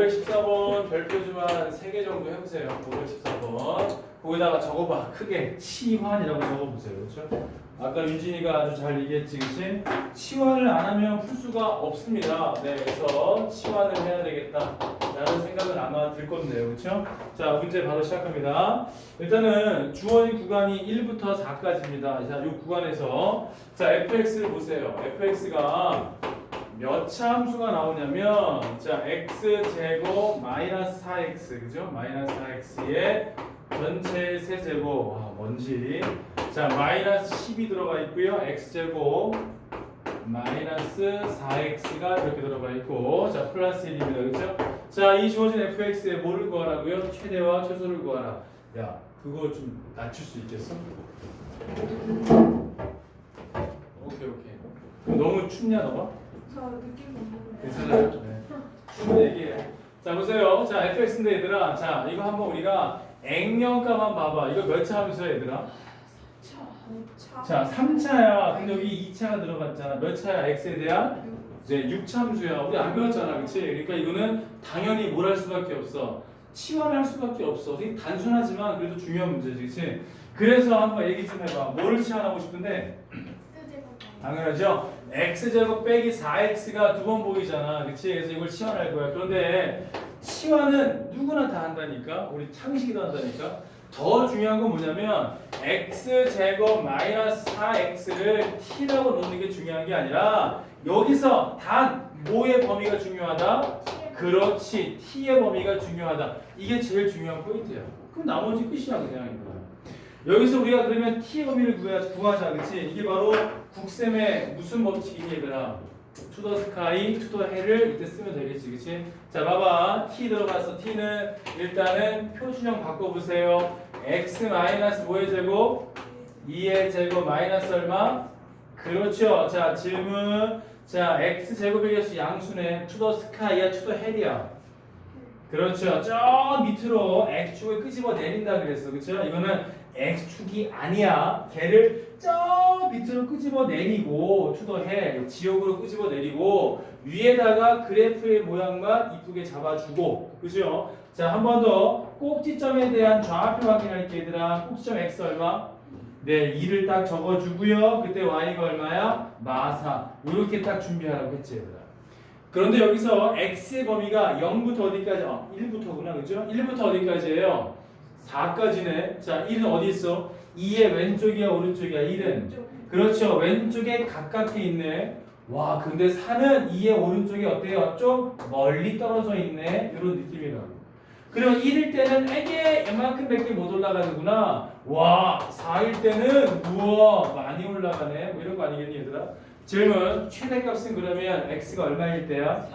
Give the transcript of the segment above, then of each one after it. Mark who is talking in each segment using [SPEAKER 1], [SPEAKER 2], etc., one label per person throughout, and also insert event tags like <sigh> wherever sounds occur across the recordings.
[SPEAKER 1] 514번 별표 좀한 3개 정도 해보세요. 514번. 거기다가 적어봐. 크게. 치환이라고 적어보세요. 그렇죠? 아까 윤진이가 아주 잘 얘기했지, 그치? 치환을 안 하면 풀 수가 없습니다. 네, 그래서 치환을 해야 되겠다. 라는 생각은 아마 들 건데요. 그렇죠? 자, 문제 바로 시작합니다. 일단은 주어진 구간이 1부터 4까지입니다. 자, 이 구간에서 자, fx를 보세요. fx가 몇 차 함수가 나오냐면 자, x 제곱 마이너스 4x 그죠? 마이너스 4x의 전체 세제곱 와, 뭔지 자, 마이너스 10이 들어가 있고요. x 제곱 마이너스 4x가 이렇게 들어가 있고 자 플러스 1입니다 그렇죠? 자이 주어진 fx에 뭐를 구하라고요? 최대와 최소를 구하라 야 그거 좀 낮출 수 있겠어? 오케이 오케이 너무 춥냐 너가?
[SPEAKER 2] 저 느낌 못 먹어요.
[SPEAKER 1] 괜찮아요? 네. 춤 얘기해 자 보세요 자 fx인데 얘들아 자 이거 한번 우리가 액면가만 봐봐 이거 몇 차 함수야 얘들아?
[SPEAKER 2] 차.
[SPEAKER 1] 자 3차야 근데 여기 2차가 들어갔잖아 몇 차야 x에 대한? 이제 6참수야. 우리 안 배웠잖아, 그렇지? 그러니까 이거는 당연히 뭘 할 수밖에 없어. 치환할 수밖에 없어. 되게 단순하지만 그래도 중요한 문제지, 그렇지? 그래서 한번 얘기 좀 해봐. 뭐를 치환하고 싶은데 당연하죠. X 제곱 빼기 4x가 두 번 보이잖아, 그렇지? 그래서 이걸 치환할 거야. 그런데 치환은 누구나 다 한다니까. 우리 창식이도 한다니까. 더 중요한 건 뭐냐면 x 제곱 마이너스 4x를 t라고 놓는 게 중요한 게 아니라 여기서 단 뭐의 범위가 중요하다? 그렇지 t의 범위가 중요하다. 이게 제일 중요한 포인트야. 그럼 나머지 끝이야 그냥 이거. 여기서 우리가 그러면 t의 범위를 구하자, 구하자 그렇지? 이게 바로 국셈의 무슨 법칙이니 얘들아? sky, to the hell을 이때 쓰면 되겠지, 그렇지? 자, 봐봐. t 들어가서 t는 일단은 표준형 바꿔보세요. x 마이너스 뭐의 제곱? 2의 제곱 마이너스 얼마? 그렇죠. 자, 질문. 자, x 제곱의 개수 양수네. sky야, to the hell이야. 그렇죠. 저 밑으로 x축을 끄집어 내린다 그랬어. 그렇죠? 이거는 x축이 아니야. 걔를 저 밑으로 끄집어 내리고 투더해 지역으로 끄집어 내리고 위에다가 그래프의 모양만 이쁘게 잡아주고 그죠? 자 한 번 더 꼭지점에 대한 좌표 확인할게 얘들아 꼭지점 x 얼마? 네 2를 딱 적어주고요 그때 y가 얼마야? 마사 이렇게 딱 준비하라고 했지 얘들아 그런데 여기서 x의 범위가 0부터 어디까지? 어 1부터구나 그죠? 1부터 어디까지예요? 4까지네 자 1은 어디 있어? 2의 왼쪽이야 오른쪽이야 1은 그렇죠. 왼쪽에 가깝게 있네. 와, 근데 4는 2의 오른쪽에 어때요? 좀 멀리 떨어져 있네. 이런 느낌이라고. 그리고 1일 때는 에게 이만큼 밖에 못 올라가는구나. 와, 4일 때는 우와 많이 올라가네. 뭐 이런 거 아니겠니 얘들아? 질문 최대값은 그러면 x가 얼마일 때야?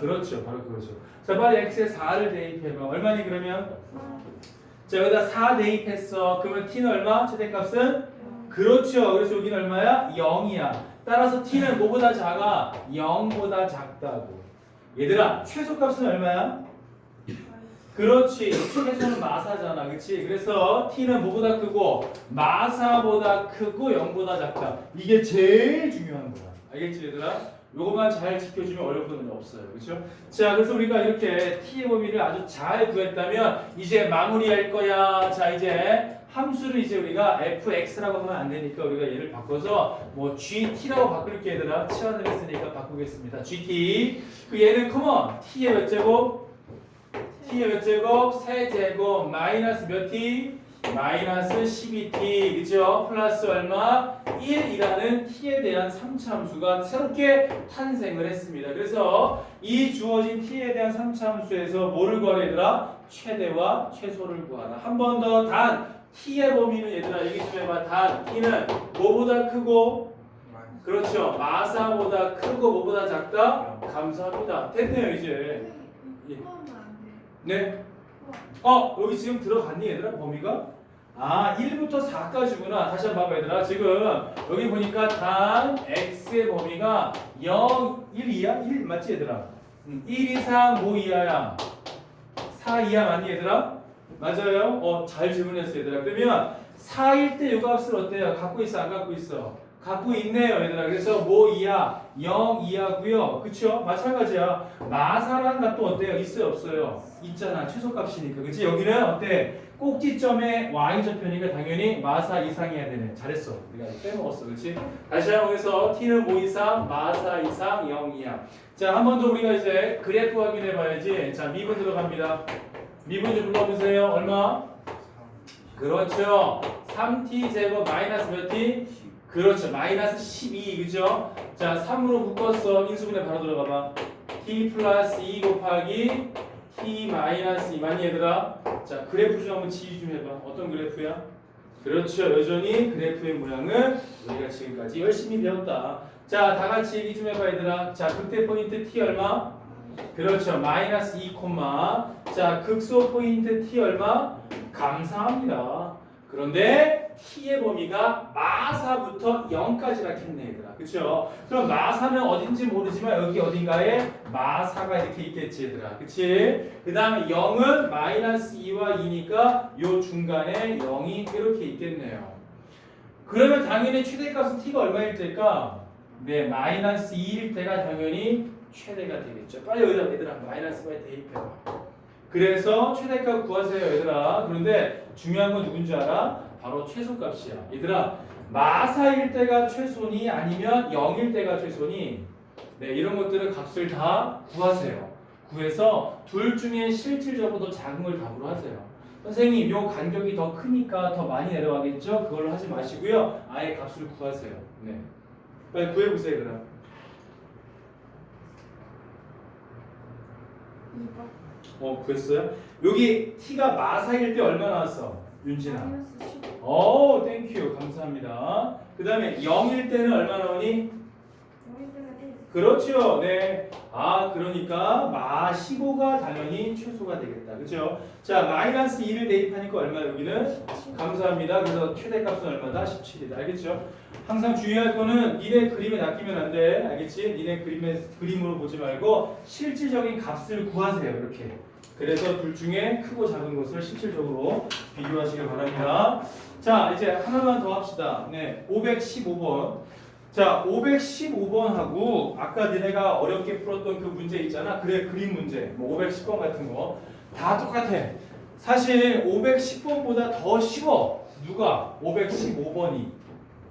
[SPEAKER 1] 그렇죠. 바로 그거죠. 자, 빨리 x에 4를 대입해봐. 얼마니 그러면? 자, 여기다 4 대입했어. 그러면 t는 얼마? 최대값은? 그렇죠. 그래서 여기는 얼마야? 0이야. 따라서 t는 뭐보다 작아? 0보다 작다고. 얘들아, 최소값은 얼마야? 그렇지. 최소는 마사잖아. 그렇지? 그래서 t는 뭐보다 크고 마사보다 크고 0보다 작다. 이게 제일 중요한 거야. 알겠지, 얘들아? 요것만 잘 지켜주면 어려운 건 없어요. 그렇죠? 자, 그래서 우리가 이렇게 t의 범위를 아주 잘 구했다면 이제 마무리할 거야. 자, 이제 함수를 이제 우리가 fx라고 하면 안 되니까 우리가 얘를 바꿔서 뭐 gt라고 바꿀게 얘들아 치환을 했으니까 바꾸겠습니다. gt 그 얘는 커먼 t의 몇 제곱? t의 몇 제곱? 세 제곱 마이너스 몇 t? 마이너스 12t 그죠? 플러스 얼마? 1이라는 t에 대한 3차 함수가 새롭게 탄생을 했습니다. 그래서 이 주어진 t에 대한 3차 함수에서 뭐를 구하라 얘들아? 최대와 최소를 구하라. 한 번 더 단 t의 범위는 얘들아 얘기 좀 해봐. 단 t는 뭐보다 크고 그렇죠. 마사보다 크고 뭐보다 작다? 감사합니다. 됐네요 이제. 네. 어 여기 지금 들어갔니 얘들아 범위가? 아 1부터 4까지구나 다시 한번 봐봐 얘들아 지금 여기 보니까 단 x의 범위가 0, 1 이하? 1 맞지 얘들아? 음, 1 이상 뭐 이하야? 4 이하 맞니 얘들아? 맞아요? 어 잘 질문했어 얘들아 그러면 4일 때 요 값을 어때요? 갖고 있어 안 갖고 있어? 갖고 있네요, 얘들아. 그래서 뭐 이하, 0 이하고요. 그쵸? 마찬가지야. 마사라는 값도 어때요? 있어요, 없어요? 있잖아. 최소값이니까. 그치? 여기는 어때? 꼭지점의 y좌표니까 당연히 마사 이상이어야 되네. 잘했어. 우리가 빼먹었어. 그치? 다시 한번 해서 t는 뭐 이상, 마사 이상, 0 이하. 자, 한 번 더 우리가 이제 그래프 확인해 봐야지. 자, 미분 들어갑니다. 미분 좀 불러보세요. 얼마? 그렇죠. 3t 제곱 마이너스 몇 t? 그렇죠. 마이너스 12 그죠? 자 3으로 묶었어. 인수분해 바로 들어가 봐. t 플러스 2 곱하기 t 마이너스 2 많이 얘들아. 자 그래프 좀 한번 지휘 좀 해봐. 어떤 그래프야? 그렇죠. 여전히 그래프의 모양은 우리가 지금까지 열심히 배웠다. 자 다 같이 얘기 좀 해봐 얘들아. 자 극대 포인트 t 얼마? 그렇죠. 마이너스 2 콤마. 자 극소 포인트 t 얼마? 감사합니다. 그런데 t의 범위가 마사부터 0까지라 했네 얘들아. 그쵸? 그럼 마사는 어딘지 모르지만 여기 어딘가에 마사가 이렇게 있겠지 얘들아. 그치? 그 다음에 0은 마이너스 2와 2니까 요 중간에 0이 이렇게 있겠네요. 그러면 당연히 최대값은 t가 얼마일 때일까? 네, 마이너스 2일 때가 당연히 최대가 되겠죠. 빨리 여기다 얘들아 마이너스 바에 대입해봐. 그래서 최대값 구하세요 얘들아 그런데 중요한 건 누군지 알아? 바로 최소값이야. 얘들아 마사일 때가 최소니 아니면 0일 때가 최소니 네 이런 것들은 값을 다 구하세요. 구해서 둘 중에 실질적으로 더 작은 걸 답으로 하세요. 선생님 요 간격이 더 크니까 더 많이 내려가겠죠? 그걸로 하지 마시고요. 아예 값을 구하세요. 네. 빨리 구해보세요
[SPEAKER 2] 2번
[SPEAKER 1] 어 구했어요? 여기 t가 마사일 때 얼마 나왔어? 윤진아
[SPEAKER 2] 마이너스 15
[SPEAKER 1] 오, 땡큐. 감사합니다. 그 다음에 0일 때는 얼마 나오니?
[SPEAKER 2] 5일 때는 1
[SPEAKER 1] 그렇죠. 네. 아, 그러니까 마 15가 당연히 최소가 되겠다. 그죠? 자, 마이너스 2를 대입하니까 얼마 여기는? 감사합니다. 그래서 최대값은 얼마다? 17이다. 알겠죠? 항상 주의할 거는 니네 그림에 낚이면 안 돼. 알겠지? 니네 그림에, 그림으로 보지 말고 실질적인 값을 구하세요. 이렇게. 그래서 둘 중에 크고 작은 것을 실질적으로 비교하시길 바랍니다. 자, 이제 하나만 더 합시다. 네, 515번. 자, 515번하고 아까 니네가 어렵게 풀었던 그 문제 있잖아. 그래, 그림 문제. 뭐 510번 같은 거. 다 똑같아. 사실 510번보다 더 쉬워. 누가? 515번이.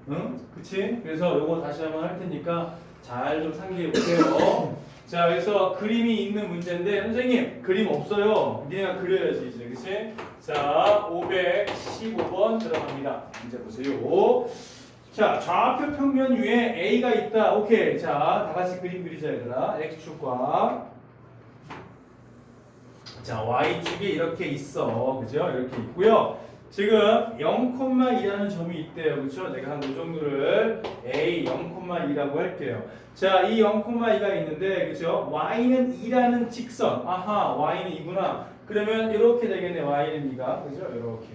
[SPEAKER 1] 응? 그치? 그래서 요거 다시 한번 할 테니까 잘 좀 상기해 보세요. 자, 그래서 그림이 있는 문제인데 선생님 그림 없어요. 니네가 그려야지 이제, 그치? 자, 515번 들어갑니다. 문제 보세요. 자, 좌표 평면 위에 A가 있다. 오케이. 자, 다 같이 그림 그리자 얘들아. X축과 자, Y축이 이렇게 있어. 그죠? 이렇게 있고요. 지금 0,2라는 점이 있대요. 그렇죠? 내가 한 이 정도를 A 0,2라고 할게요. 자, 이 0,2가 있는데 그렇죠? Y는 2라는 직선. 아하, Y는 2구나. 그러면 이렇게 되겠네. Y는 2가. 그죠? 이렇게.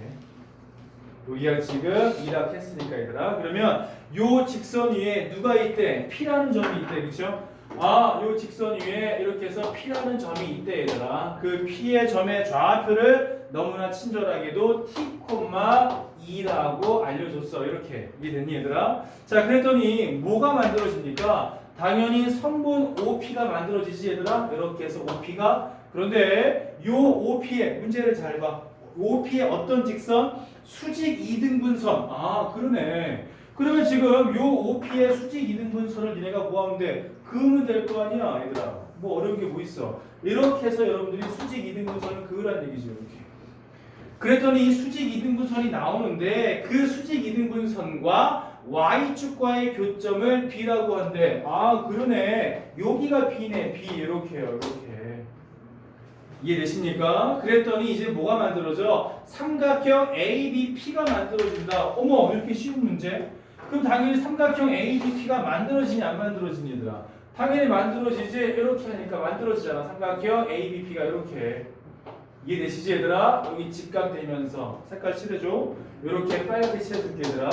[SPEAKER 1] 여기가 지금 2라 했으니까 얘들아. 그러면 요 직선 위에 누가 있대? P라는 점이 있대. 그렇죠? 아, 요 직선 위에 이렇게 해서 P라는 점이 있대 얘들아. 그 P의 점의 좌표를 너무나 친절하게도 T, 2라고 알려줬어. 이렇게 이해됐니 얘들아? 자, 그랬더니 뭐가 만들어집니까? 당연히 성분 OP가 만들어지지 얘들아. 이렇게 해서 OP가 그런데 요 OP의 문제를 잘 봐. OP의 어떤 직선? 수직 이등분선. 아, 그러네. 그러면 지금 요 OP의 수직 이등분선을 니네가 뭐 하면 돼? 그으면 될 거 아니야, 얘들아. 뭐 어려운 게 뭐 있어? 이렇게 해서 여러분들이 수직 이등분선을 그으란 얘기죠, 이렇게. 그랬더니 이 수직 이등분선이 나오는데 그 수직 이등분선과 y축과의 교점을 b라고 한대. 아, 그러네. 여기가 b네. b 이렇게요, 이렇게. 이해되십니까? 그랬더니 이제 뭐가 만들어져? 삼각형 ABP가 만들어진다. 어머, 이렇게 쉬운 문제? 그럼 당연히 삼각형 ABP가 만들어지냐 안 만들어지니 얘들아? 당연히 만들어지지. 이렇게 하니까 만들어지잖아. 삼각형 ABP가 이렇게. 이해되시지 얘들아? 여기 직각되면서 색깔 칠해줘. 이렇게 빨갛게 칠해줄게 얘들아.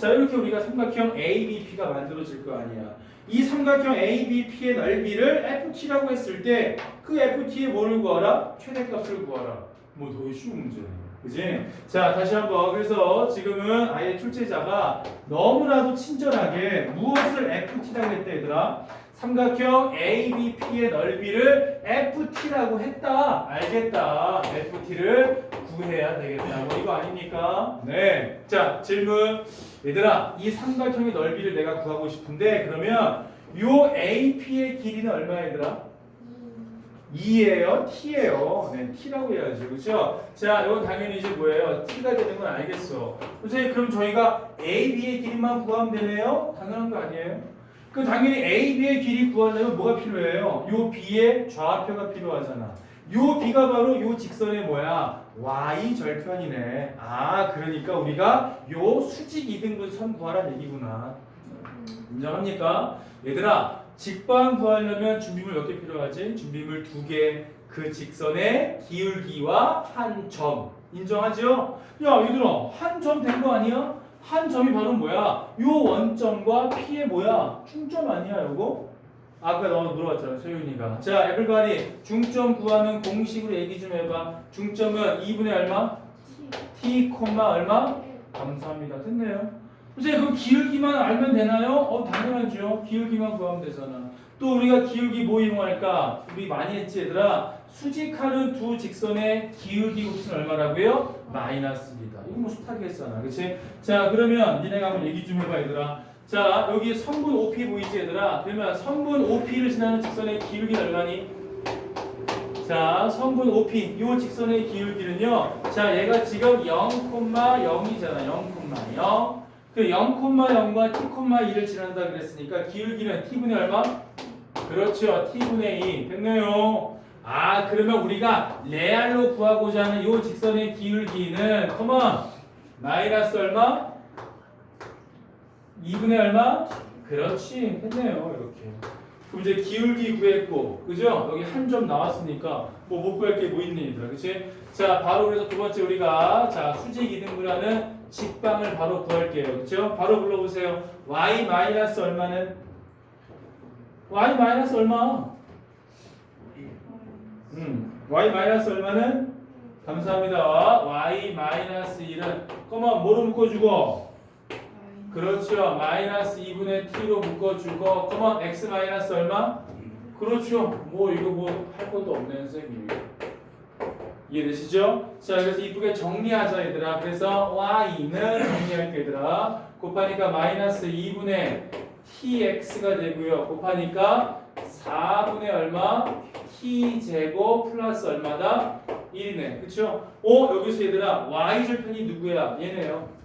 [SPEAKER 1] 자 이렇게 우리가 삼각형 ABP가 만들어질 거 아니야. 이 삼각형 ABP의 넓이를 FT라고 했을 때 그 FT의 뭐를 구하라? 최대값을 구하라. 뭐 더 쉬운 문제네. 그지? 자, 다시 한번. 그래서 지금은 아예 출제자가 너무나도 친절하게 무엇을 FT라고 했대, 얘들아? 삼각형 ABP의 넓이를 FT라고 했다. 알겠다. FT를 구해야 되겠다. 뭐 이거 아닙니까? 네. 자, 질문. 얘들아, 이 삼각형의 넓이를 내가 구하고 싶은데 그러면 요 AP의 길이는 얼마야, 얘들아? 2예요, t예요. 네, t라고 해야죠, 그렇죠? 자, 이건 당연히 이제 뭐예요? t가 되는 건 알겠어. 선생님, 그럼 저희가 a, b의 길이만 구하면 되네요? 당연한 거 아니에요? 그 당연히 a, b의 길이 구하려면 뭐가 필요해요? 요 b의 좌표가 필요하잖아. 요 b가 바로 요 직선의 뭐야? Y 절편이네. 아, 그러니까 우리가 요 수직 이등분 선 구하라는 얘기구나. 인정합니까? 얘들아, 직방 구하려면 준비물 몇 개 필요하지? 준비물 두 개. 그 직선의 기울기와 한 점. 인정하죠? 야, 얘들아, 한 점 된 거 아니야? 한 점이 바로 뭐야? 요 원점과 P의 뭐야? 중점 아니야, 요거? 아까 너 물어봤잖아, 소윤이가. 자, 에블바리 중점 구하는 공식으로 얘기 좀 해봐. 중점은 2분의 얼마? T, 얼마? 감사합니다. 됐네요. 선생님 그 기울기만 알면 되나요? 어 당연하죠. 기울기만 구하면 되잖아. 또 우리가 기울기 뭐 이용할까? 우리 많이 했지 얘들아. 수직하는 두 직선의 기울기 곱수는 얼마라고요? 마이너스입니다. 이거 뭐 숱하게 했잖아. 그치? 자 그러면 니네가 한번 얘기 좀 해봐 얘들아. 자 여기 선분 OP 보이지 얘들아? 그러면 선분 OP를 지나는 직선의 기울기는 얼마니? 자, 성분 OP 이 직선의 기울기는요. 자, 얘가 지금 0,0이잖아. 0,0. 그 0,0과 t,2를 지난다 그랬으니까 기울기는 t분의 얼마? 그렇죠. t분의 2. 됐네요. 아, 그러면 우리가 레알로 구하고자 하는 이 직선의 기울기는 컴온. 마이너스 얼마? 2분의 얼마? 그렇지. 됐네요. 이렇게. 그럼 이제 기울기 구했고, 그죠? 여기 한 점 나왔으니까 뭐 못 구할 게 뭐 있니, 얘들아, 그치? 자, 바로 그래서 두 번째 우리가 자 수직 이등분하는 직방을 바로 구할게요, 그죠? 바로 불러보세요. y 마이너스 얼마는? y 마이너스 얼마? 음, y 마이너스 얼마는? 감사합니다. y 마이너스 1은 그러면 뭐로 묶어주고? 그렇죠. 마이너스 2분의 t로 묶어주고 그러면 x 마이너스 얼마? 그렇죠. 뭐 이거 뭐 할 것도 없네 선생님이. 이해되시죠? 자 그래서 이쁘게 정리하자 얘들아. 그래서 y는 정리할게 얘들아. 곱하니까 마이너스 2분의 tx가 되고요. 곱하니까 4분의 얼마? t 제곱 플러스 얼마다? 1이네. 그쵸? 어 여기서 얘들아 y 절편이 누구야? 얘네요.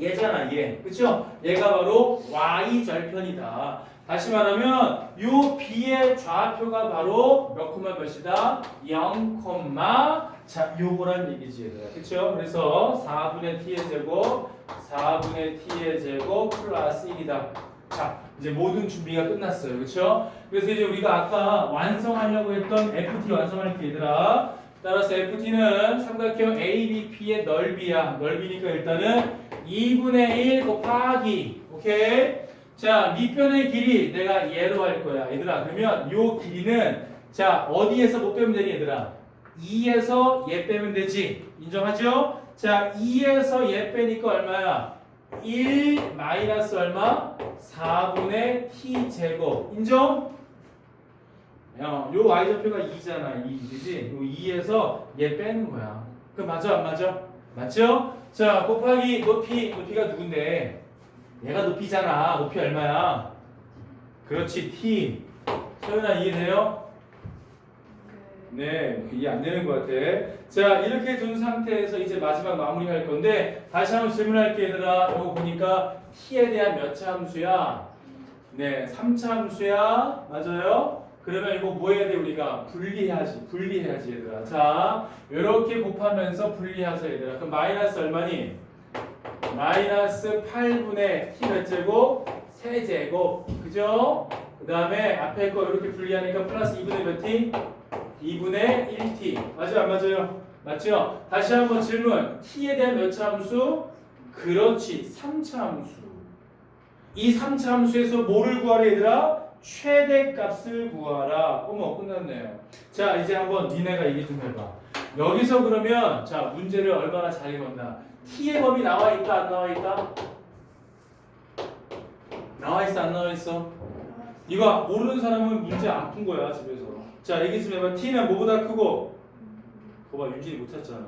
[SPEAKER 1] 얘잖아 얘 그쵸? 얘가 바로 y 절편이다 다시 말하면 요 b의 좌표가 바로 몇 콤마 몇이다? 0 콤마 자 요거란 얘기지 얘들아 그쵸? 그래서 4분의 t의 제곱 4분의 t의 제곱 플러스 1이다 자 이제 모든 준비가 끝났어요 그쵸? 그래서 이제 우리가 아까 완성하려고 했던 FT 완성할 게 얘들아 따라서 FT는 삼각형 ABP의 넓이야 넓이니까 일단은 2분의 1 곱하기. 오케이? 자 밑변의 길이 내가 얘로 할 거야 얘들아. 그러면 요 길이는 자 어디에서 못 빼면 되니 얘들아? 2에서 얘 빼면 되지. 인정하죠? 자 2에서 얘 빼니까 얼마야? 1 마이너스 얼마? 4분의 t 제곱. 인정? 야, 요 y좌표가 2잖아 2 그지? 요 2에서 얘 빼는 거야. 그 맞아 안 맞아 맞죠 자, 곱하기 높이, 높이가 누군데? 얘가 높이잖아. 높이 얼마야? 그렇지, t. 소연아 이해돼요? 네, 이해 안 되는 것 같아. 자, 이렇게 둔 상태에서 이제 마지막 마무리 할 건데 다시 한번 질문할게 얘들아. 이거 보니까 t에 대한 몇 차 함수야? 네, 3차 함수야. 맞아요? 그러면 이거 뭐 해야 돼 우리가? 분리해야지 분리해야지 얘들아. 자 이렇게 곱하면서 분리하자 얘들아. 그럼 마이너스 얼마니? 마이너스 8분의 t 몇 제곱? 세제곱. 그죠? 그 다음에 앞에 거 이렇게 분리하니까 플러스 2분의 몇 t? 2분의 1t 맞아요 안 맞아요? 맞죠? 다시 한번 질문. T에 대한 몇차 함수? 그렇지 3차 함수. 이 3차 함수에서 뭐를 구하래 얘들아 최대값을 구하라. 어머 끝났네요. 자 이제 한번 니네가 얘기 좀 해봐. 여기서 그러면 자 문제를 얼마나 잘 읽었나? t의 범위 나와 있다 안 나와 있다? 나와 있어 안 나와 있어? 이거 모르는 사람은 문제 안 푼 거야 집에서. 자 얘기 좀 해봐. t는 뭐보다 크고? 거봐 윤진이 못 찾잖아.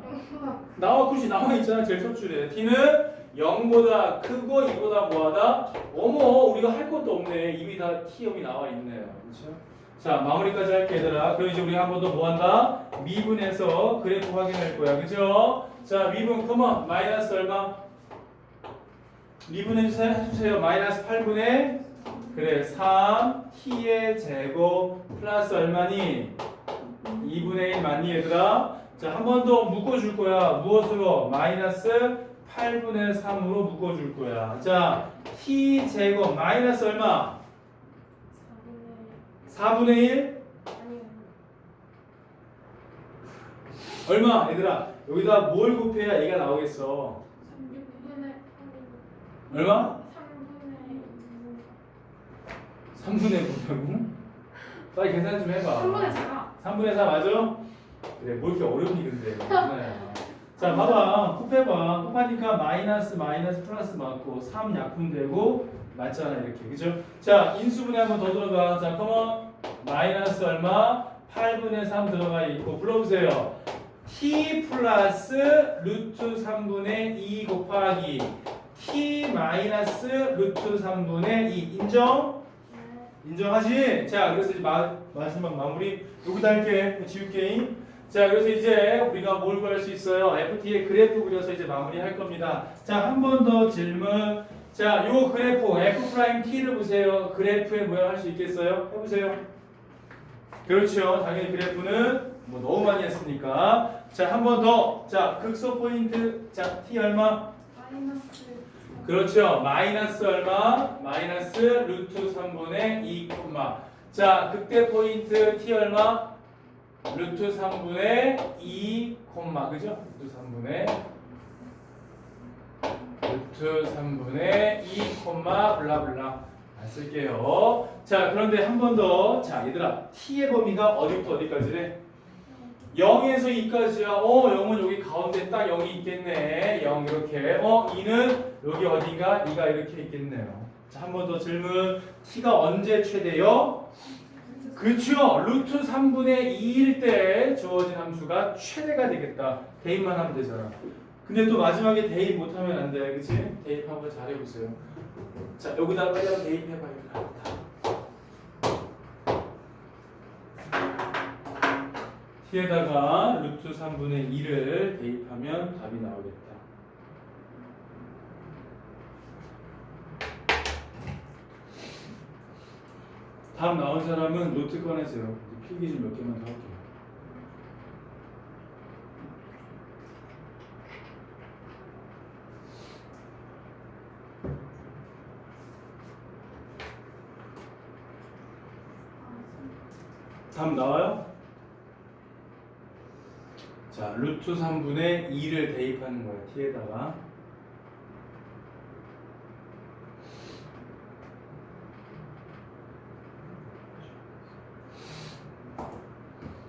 [SPEAKER 1] 나와 굳이 나와 있잖아 제일 첫 줄에 t는 0보다 크고 2보다 뭐하다? 어머 우리가 할 것도 없네 이미 다 t형이 나와 있네요 그렇죠? 자 마무리까지 할게 얘들아 그럼 이제 우리 한 번 더 뭐한다? 미분해서 그래프 확인할 거야 그죠? 자 미분 컴온 마이너스 얼마? 미분해주세요 해주세요 마이너스 8분의 그래 3 t의 제곱 플러스 얼마니? 2분의 1 맞니 얘들아? 자, 한 번 더 묶어줄 거야. 무엇으로? 마이너스 8분의 3으로 묶어줄 거야. 자, t 제곱 마이너스 얼마? 4분의 1? 얼마? 얘들아, 여기다 뭘 곱해야 얘가 나오겠어? 얼마? 3분의 9라고? 빨리 계산 좀 해봐.
[SPEAKER 2] 3분의 4
[SPEAKER 1] 3분의 4 맞아? 그래 뭐 이렇게 어렵니 근데. <laughs> 자 봐봐 곱해봐 곱하니까 마이너스 마이너스 플러스 맞고 3 약분되고 맞잖아 이렇게 그죠? 자 인수분해 한번 더 들어가 자 컴온 마이너스 얼마? 8분의 3 들어가 있고 불러보세요 t 플러스 루트 3분의 2 곱하기 t 마이너스 루트 3분의 2 인정? 인정하지? 자, 그래서 이제 마, 마지막 마무리 여기다 할게. 지울게. 자, 그래서 이제 우리가 뭘 구할 수 있어요? FT의 그래프 그려서 이제 마무리 할 겁니다. 자, 한 번 더 질문. 자, 요 그래프 F 프라임 T를 보세요. 그래프의 모양 할 수 있겠어요? 해보세요. 그렇죠. 당연히 그래프는 뭐 너무 많이 했으니까. 자, 한 번 더. 자, 극소 포인트. 자, T 얼마?
[SPEAKER 2] 마이너스
[SPEAKER 1] 그렇죠. 마이너스 얼마? 마이너스 루트 3분의 2 콤마. 자, 극대 포인트 t 얼마? 루트 3분의 2 콤마. 그죠? 루트 3분의 루트 3분의 2 콤마 블라블라. 안 쓸게요. 자, 그런데 한 번 더. 자, 얘들아. t의 범위가 어디부터 어디까지래? 0에서 2까지야. 어, 0은 여기 가운데 딱 0이 있겠네. 0 이렇게. 어, 2는 여기 어딘가 2가 이렇게 있겠네요. 자, 한 번 더 질문. t가 언제 최대요? 그렇죠. 루트 3분의 2일 때 주어진 함수가 최대가 되겠다. 대입만 하면 되잖아. 근데 또 마지막에 대입 못하면 안 돼. 그치? 대입 한번 잘 해보세요. 자, 여기다 빨리 한번 대입해봐요. t에다가 루트 3분의 2를 대입하면 답이 나오겠다. 답 나온 사람은 노트 꺼내세요. 필기 좀 몇 개만 더 할게요. 답 나와요? 자, 루트 3분의 2를 대입하는 거예요. t에다가.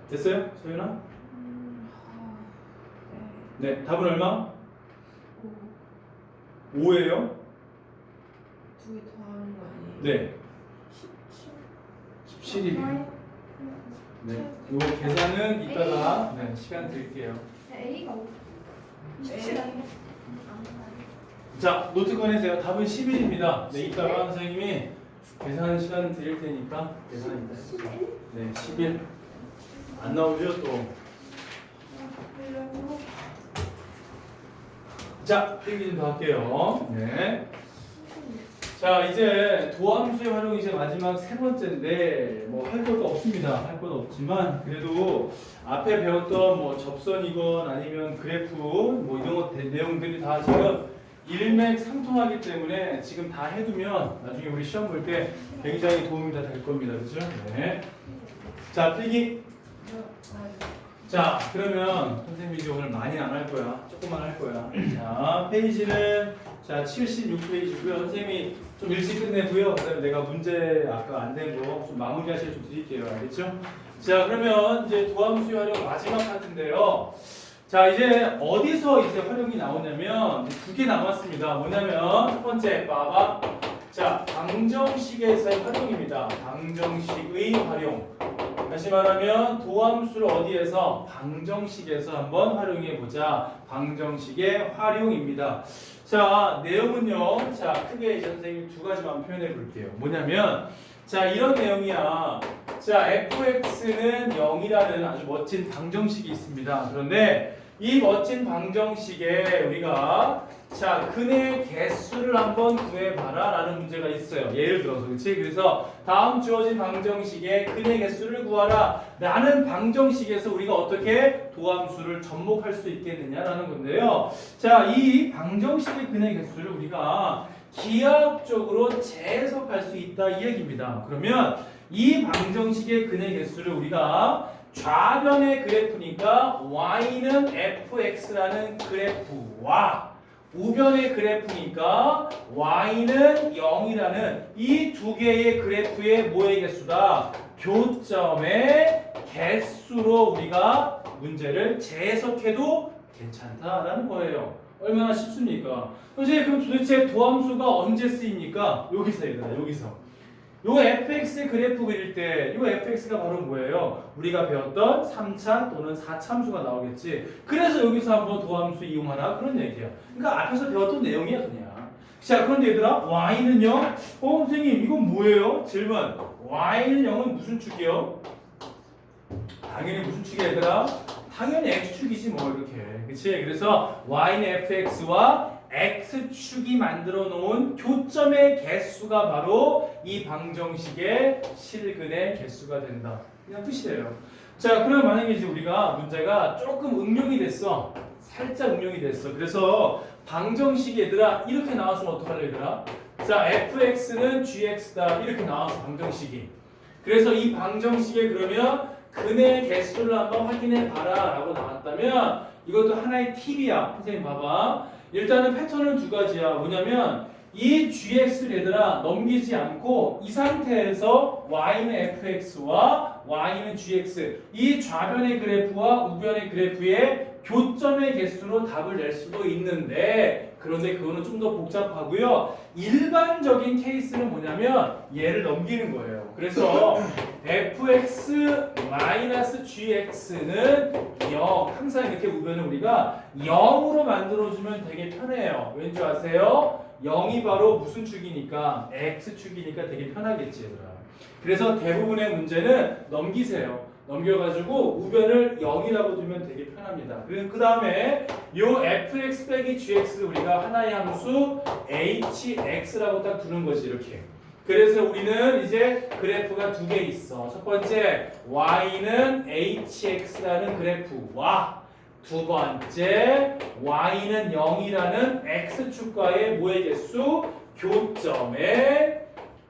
[SPEAKER 1] 됐어요? 소연아? 네, 답은 얼마? 5예요?
[SPEAKER 3] 두개 더하는 거 아니에요?
[SPEAKER 1] 네, 17이에요. 네, 요 계산은 이따가 네, 시간 드릴게요.
[SPEAKER 2] A가 27 아니야?
[SPEAKER 1] 자, 노트 꺼내세요. 답은 11입니다. 네, 이따가 선생님이 계산 시간 드릴 테니까 계산 이따 해주세요.
[SPEAKER 2] 11?
[SPEAKER 1] 네, 11. 안 나오죠, 또. 자, 필기 좀더 할게요. 네. 자, 이제 도함수의 활용 이제 마지막 세 번째인데 뭐 할 것도 없습니다. 할 것도 없지만 그래도 앞에 배웠던 뭐 접선이건 아니면 그래프 뭐 이런 것 대- 내용들이 다 지금 일맥상통하기 때문에 지금 다 해두면 나중에 우리 시험 볼 때 굉장히 도움이 다 될 겁니다. 그죠? 네. 자, 필기. 자, 그러면 선생님이 이제 오늘 많이 안 할 거야. 조금만 할 거야. 자, 페이지는 자 76페이지고요. 선생님이 좀 일찍 끝내고요. 그다음에 내가 문제 아까 안 된 거 좀 마무리 하실 좀 드릴게요. 알겠죠? 자 그러면 이제 도함수의 활용 마지막 파트인데요. 자 이제 어디서 이제 활용이 나오냐면 두 개 남았습니다. 뭐냐면 첫 번째 봐봐. 자 방정식에서의 활용입니다. 방정식의 활용. 다시 말하면 도함수를 어디에서 방정식에서 한번 활용해 보자. 방정식의 활용입니다. 자 내용은요. 자 크게 이제 선생님이 두 가지만 표현해 볼게요. 뭐냐면 자 이런 내용이야. 자 fx는 0이라는 아주 멋진 방정식이 있습니다. 그런데 이 멋진 방정식에 우리가 자 근의 개수를 한번 구해봐라 라는 문제가 있어요. 예를 들어서 그렇지? 그래서 다음 주어진 방정식에 근의 개수를 구하라 라는 방정식에서 우리가 어떻게 도함수를 접목할 수 있겠느냐라는 건데요. 자 이 방정식의 근의 개수를 우리가 기하학적으로 재해석할 수 있다 이 얘기입니다. 그러면 이 방정식의 근의 개수를 우리가 좌변의 그래프니까 y는 fx라는 그래프와 우변의 그래프니까 y는 0이라는 이 두 개의 그래프의 뭐의 개수다? 교점의 개수로 우리가 문제를 재해석해도 괜찮다라는 거예요. 얼마나 쉽습니까? 선생님 그럼 도대체 도함수가 언제 쓰입니까? 여기서 얘들아 여기서 요 fx 그래프 그릴 때 요 fx가 바로 뭐예요? 우리가 배웠던 3차 또는 4참수가 나오겠지 그래서 여기서 한번 도함수 이용하라 그런 얘기야 그러니까 앞에서 배웠던 내용이야 그냥 자 그런데 얘들아 y는요? 어 선생님 이건 뭐예요? 질문 y는 0은 무슨 축이요? 당연히 무슨 축이야 얘들아? 당연히 x축이지 뭐 이렇게. 그치? 그래서 y는 fx와 x축이 만들어 놓은 교점의 개수가 바로 이 방정식의 실근의 개수가 된다. 그냥 뜻이에요. 자 그러면 만약에 이제 우리가 문제가 조금 응용이 됐어. 살짝 응용이 됐어. 그래서 방정식이 얘들아 이렇게 나왔으면 어떡할래 얘들아? 자 fx는 gx다. 이렇게 나와서 방정식이. 그래서 이 방정식에 그러면 근의 개수를 한번 확인해 봐라 라고 나왔다면 이것도 하나의 팁이야. 선생님 봐봐. 일단은 패턴은 두 가지야. 뭐냐면 이 gx를 얘들아 넘기지 않고 이 상태에서 y는 fx와 y는 gx 이 좌변의 그래프와 우변의 그래프의 교점의 개수로 답을 낼 수도 있는데 그런데 그거는 좀 더 복잡하고요. 일반적인 케이스는 뭐냐면 얘를 넘기는 거예요. 그래서 fx gx는 0 항상 이렇게 우변을 우리가 0으로 만들어주면 되게 편해요. 왠지 아세요? 0이 바로 무슨 축이니까? x축이니까 되게 편하겠지 얘들아. 그래서 대부분의 문제는 넘기세요 넘겨가지고 우변을 0이라고 두면 되게 편합니다 그 다음에 요 fx 빼기 gx 우리가 하나의 함수 hx라고 딱 두는 거지 이렇게 그래서 우리는 이제 그래프가 두 개 있어. 첫 번째 y는 hx라는 그래프와 두 번째 y는 0이라는 x축과의 뭐의 개수? 교점의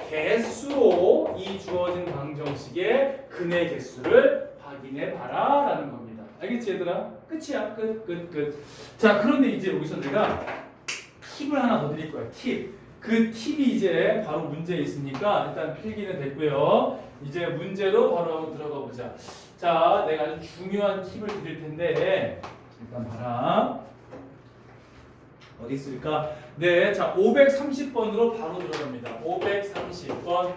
[SPEAKER 1] 개수로 이 주어진 방정식의 근의 개수를 확인해 봐라 라는 겁니다. 알겠지 얘들아? 끝이야. 끝, 끝, 끝. 자, 그런데 이제 여기서 내가 팁을 하나 더 드릴 거야. 팁. 그 팁이 이제 바로 문제에 있으니까 일단 필기는 됐고요. 이제 문제로 바로 들어가 보자. 자, 내가 아주 중요한 팁을 드릴 텐데 일단 봐라. 어디 있을까? 네, 자 530번으로 바로 들어갑니다. 530번.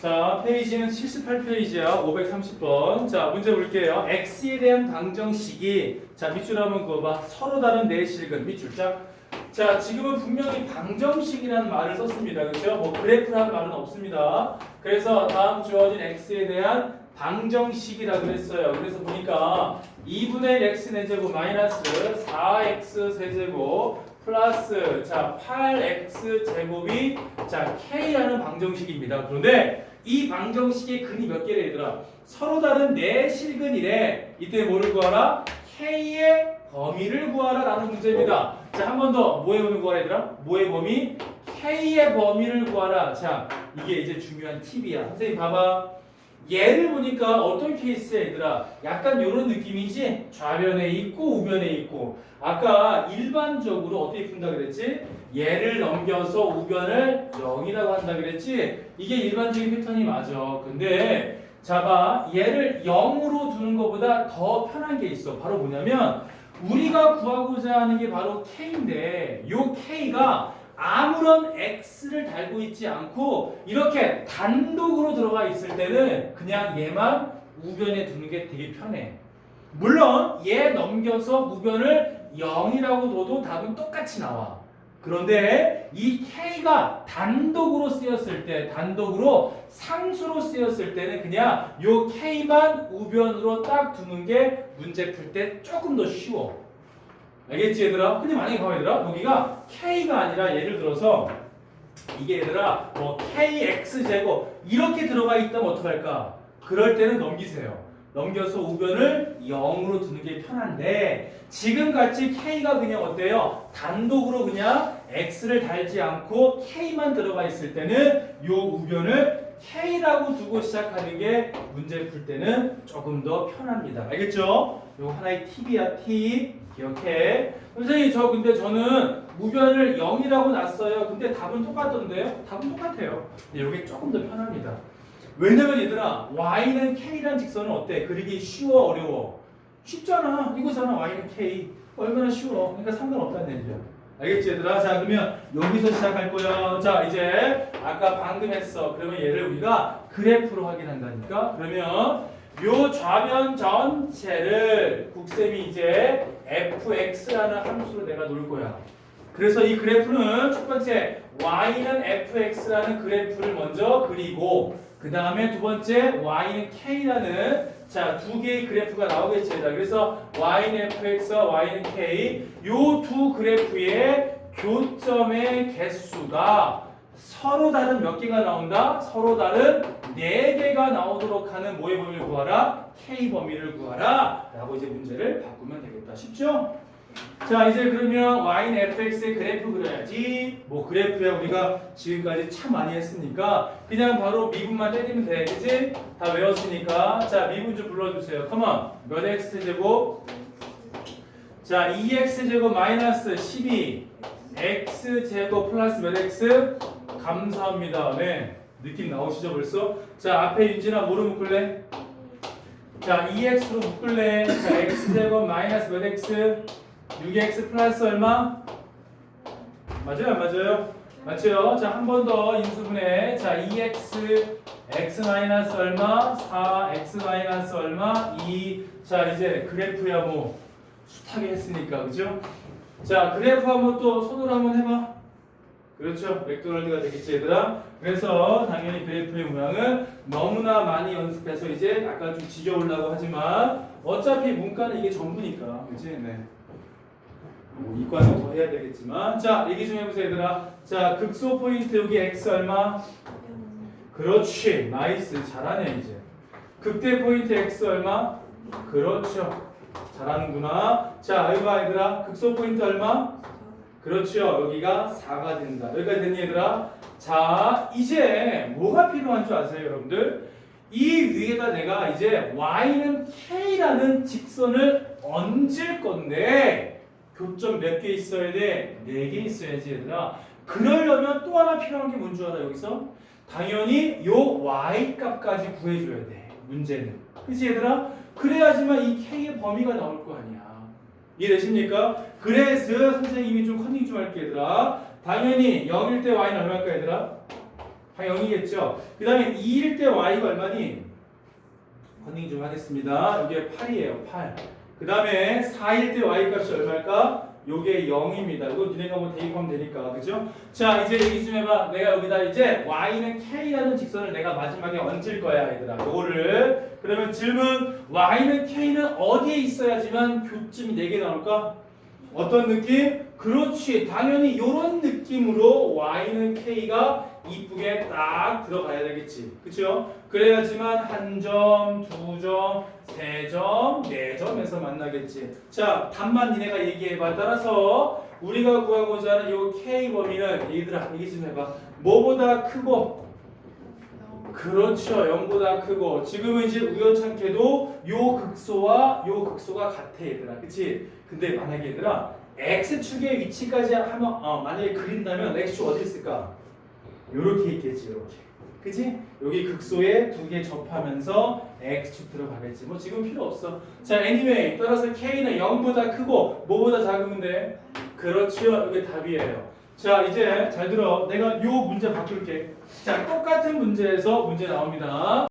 [SPEAKER 1] 자, 페이지는 78페이지야. 530번. 자, 문제 볼게요. x에 대한 방정식이 자, 밑줄 한번 그어봐. 서로 다른 네 실근 밑줄 짝. 자, 지금은 분명히 방정식이라는 말을 썼습니다. 그렇죠? 뭐 그래프라는 말은 없습니다. 그래서 다음 주어진 x에 대한 방정식이라고 했어요. 그래서 보니까 2분의 1 x 내제곱 마이너스 4x 세제곱 플러스 자 8x 제곱이 자 k라는 방정식입니다. 그런데 이 방정식의 근이 몇 개래 얘들아? 서로 다른 네 실근이래. 이때 뭐를 구하라? k의 범위를 구하라라는 문제입니다. 자 한 번 더 뭐의 범위 구하라 얘들아? 뭐의 범위? k의 범위를 구하라. 자 이게 이제 중요한 팁이야. 선생님 봐봐. 얘를 보니까 어떤 케이스야 얘들아? 약간 이런 느낌이지? 좌변에 있고 우변에 있고. 아까 일반적으로 어떻게 푼다 그랬지? 얘를 넘겨서 우변을 0이라고 한다 그랬지? 이게 일반적인 패턴이 맞아. 근데 자봐 얘를 0으로 두는 것보다 더 편한 게 있어. 바로 뭐냐면 우리가 구하고자 하는 게 바로 K인데 요 K가 아무런 X를 달고 있지 않고 이렇게 단독으로 들어가 있을 때는 그냥 얘만 우변에 두는 게 되게 편해 물론 얘 넘겨서 우변을 0이라고 둬도 답은 똑같이 나와 그런데 이 K가 단독으로 쓰였을 때, 단독으로 상수로 쓰였을 때는 그냥 요 K만 우변으로 딱 두는 게 문제 풀 때 조금 더 쉬워. 알겠지 얘들아? 근데 만약에 봐봐 얘들아 여기가 K가 아니라 예를 들어서 이게 얘들아 뭐 KX 제곱 이렇게 들어가 있다면 어떡할까? 그럴 때는 넘기세요. 넘겨서 우변을 0으로 두는 게 편한데 지금 같이 K가 그냥 어때요? 단독으로 그냥 X를 달지 않고 K만 들어가 있을 때는 요 우변을 K라고 두고 시작하는 게 문제 풀 때는 조금 더 편합니다. 알겠죠? 요 하나의 팁이야 팁. 기억해. 선생님 저 근데 저는 우변을 0이라고 놨어요. 근데 답은 똑같던데요? 답은 똑같아요. 근데 이게 조금 더 편합니다. 왜냐면 얘들아 y는 k란 직선은 어때? 그리기 쉬워 어려워? 쉽잖아. 이거잖아 y는 k. 얼마나 쉬워. 그러니까 상관없다는 얘기야. 알겠지 얘들아? 자 그러면 여기서 시작할 거야. 자 이제 아까 방금 했어. 그러면 얘를 우리가 그래프로 확인한다니까. 그러면 요 좌변 전체를 국쌤이 이제 fx라는 함수로 내가 놓을 거야. 그래서 이 그래프는 첫 번째 y는 fx라는 그래프를 먼저 그리고 그 다음에 두 번째 y는 k라는 자 두 개의 그래프가 나오겠지. 자, 그래서 y는 fx와 y는 k 요 두 그래프의 교점의 개수가 서로 다른 몇 개가 나온다? 서로 다른 네 개가 나오도록 하는 뭐의 범위를 구하라? k 범위를 구하라. 라고 이제 문제를 바꾸면 되겠다. 쉽죠? 자 이제 그러면 y는 fx의 그래프 그려야지. 뭐 그래프야 우리가 지금까지 참 많이 했으니까. 그냥 바로 미분만 때리면 돼 그치? 다 외웠으니까. 자 미분 좀 불러주세요. 컴온 몇 x 제곱? 자 2x 제곱 마이너스 12 x 제곱 플러스 몇 x? 감사합니다. 네. 느낌 나오시죠 벌써? 자 앞에 윤진아 뭐로 묶을래? 자 2x로 묶을래? 자 x 제곱 마이너스 몇 x 6x 플러스 얼마? 맞아요, 안 맞아요? 맞죠? 자, 한 번 더 인수분해. 자, 2x x 마이너스 얼마? 4x 마이너스 얼마? 2. 자, 이제 그래프야 뭐 숱하게 했으니까, 그죠? 자, 그래프 한번 또 손으로 한번 해봐. 그렇죠? 맥도날드가 되겠지, 얘들아? 그래서 당연히 그래프의 모양은 너무나 많이 연습해서 이제 약간 좀 지겨우려고 하지만 어차피 문과는 이게 전부니까, 그치? 네. 뭐 이과는 더 해야 되겠지만. 자 얘기 좀 해보세요 얘들아. 자 극소 포인트 여기 x 얼마? 그렇지. 나이스. 잘하네 이제. 극대 포인트 x 얼마? 그렇죠. 잘하는구나. 자 여기 봐 얘들아. 극소 포인트 얼마? 그렇죠. 여기가 4가 된다. 여기까지 됐니 얘들아? 자 이제 뭐가 필요한 줄 아세요 여러분들? 이 위에다 내가 이제 y는 k라는 직선을 얹을 건데 교점 몇 개 있어야 돼? 네 개 있어야지 얘들아. 그러려면 또 하나 필요한 게 뭔 줄 알아 여기서? 당연히 요 y 값까지 구해줘야 돼. 문제는. 그치 얘들아? 그래야지만 이 k의 범위가 나올 거 아니야. 이해되십니까? 그래서 선생님이 좀 컨닝 좀 할게 얘들아. 당연히 0일 때 y는 얼마일까 얘들아? 다 0이겠죠? 그 다음에 2일 때 y가 얼마니? 컨닝 좀 하겠습니다. 이게 8이에요 8. 그 다음에 4일 때 y 값이 얼마일까? 요게 0입니다. 이거 니네가 뭐 대입하면 되니까. 그죠? 자, 이제 얘기 좀 해봐. 내가 여기다 이제 y는 k라는 직선을 내가 마지막에 얹을 거야, 얘들아. 요거를. 그러면 질문, y는 k는 어디에 있어야지만 교점이 4개 나올까? 어떤 느낌? 그렇지. 당연히 요런 느낌으로 y는 k가 이쁘게 딱 들어가야 되겠지. 그쵸? 그래야지만 한 점, 두 점, 세 점, 네 점에서 만나겠지. 자, 답만 니네가 얘기해봐. 따라서 우리가 구하고자 하는 요 K 범위는 얘들아 얘기 좀 해봐. 뭐보다 크고 그렇죠. 0보다 크고 지금은 이제 우연찮게도 요 극소와 요 극소가 같아 얘들아. 그치? 근데 만약에 얘들아 X축의 위치까지 하면 어, 만약에 그린다면 X축 어디 있을까? 요렇게 있겠지 요렇게 그지? 여기 극소에 두 개 접하면서 x축 들어가겠지. 뭐 지금 필요 없어. 자, anyway 따라서 k는 0보다 크고 뭐보다 돼? 그렇죠. 이게 답이에요. 자, 이제 잘 들어. 내가 요 문제 바꿀게. 자, 똑같은 문제에서 문제 나옵니다.